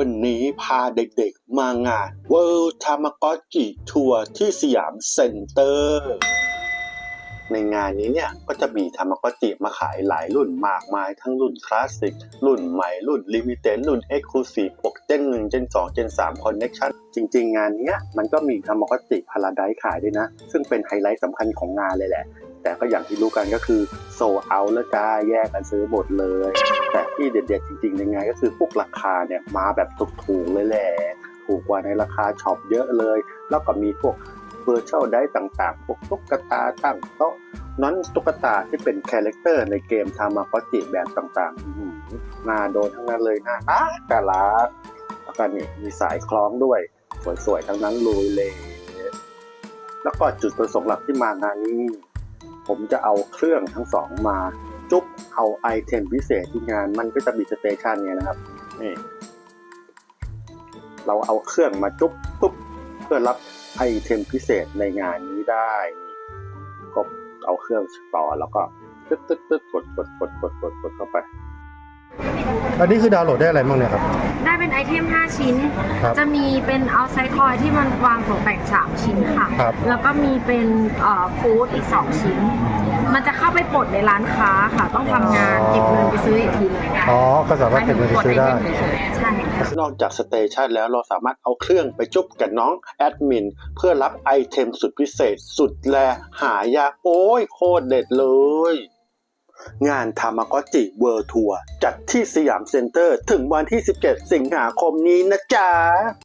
วันนี้พาเด็กๆมางาน World Tamagotchi Tour ที่สยามเซ็นเตอร์ ในงานนี้เนี่ยก็จะมีทามากอจิมาขายหลายรุ่นมากมายทั้งรุ่นคลาสสิก รุ่นใหม่ รุ่นลิมิเต็ดรุ่นเอ็กซ์คลูซีฟพวกเจนหนึ่งเจนสองเจนสามคอนเน็ชันจริงๆ งานนี้มันก็มีทามากอจิพาราไดขายด้วยนะ ซึ่งเป็นไฮไลท์สำคัญของงานเลยแหละ แต่ก็อย่างที่รู้กันก็คือโซเอาแล้วจ้าแยกกันซื้อหมดเลย แต่ที่เด็ดๆจริงๆในงานก็คือพวกราคาเนี่ยมาแบบถูกๆเลยแหละถูกกว่าในราคาช็อปเยอะเลย แล้วก็มีพวกเวอร์ชวลได้ต่างๆ พวกตุ๊กตาตั้งโต๊ะนั้นตุ๊กตาที่เป็นคาแรคเตอร์ในเกมทามากอจิแบบต่างๆน่าโดนทั้งนั้นเลยน่ารักกะลักแล้วก็นี่มีสายคล้องด้วยสวยๆทั้งนั้นลุยเลย แล้วก็จุดประสงค์หลักที่มางานนี้ ผมจะเอาเครื่องทั้งสองมาจุ๊บเอาไอเทมพิเศษที่งานมันก็จะมีสเตชันไงนะครับนี่เราเอาเครื่องมาจุ๊บปุ๊บเพื่อรับไอเทมพิเศษในงานนี้ได้ก็เอาเครื่องต่อแล้วก็ตึ๊ดตึ๊ดตึ๊ดกดกดกดกดกดกดเข้าไปอันนี้คือดาวน์โหลดได้อะไรบ้างเนี่ยครับ เป็นไอเทม 5 ชิ้น ครับจะมีเป็นเอาไซคอยที่มันวางของแบ่ง 3 ชิ้นค่ะ ครับ แล้วก็มีเป็นฟู้ดอีก 2 ชิ้น มันจะเข้าไปปลดในร้านค้าค่ะ ต้องทำงานเก็บเงินไปซื้ออีกทีหนึงอ๋อ ก็สามารถเก็บเงินไปซื้อได้ใช่ค่ะ นอกจากสเตชันแล้วเราสามารถเอาเครื่องไปจุ๊บกับน้องแอดมิน เพื่อรับไอเทมสุดพิเศษสุดแลหายากโอ้ยโคตรเด็ดเลย งานทามากอจิเวิร์ทัวร์จัดที่สยามเซ็นเตอร์ถึงวันที่ 17 สิงหาคมนี้นะจ๊ะ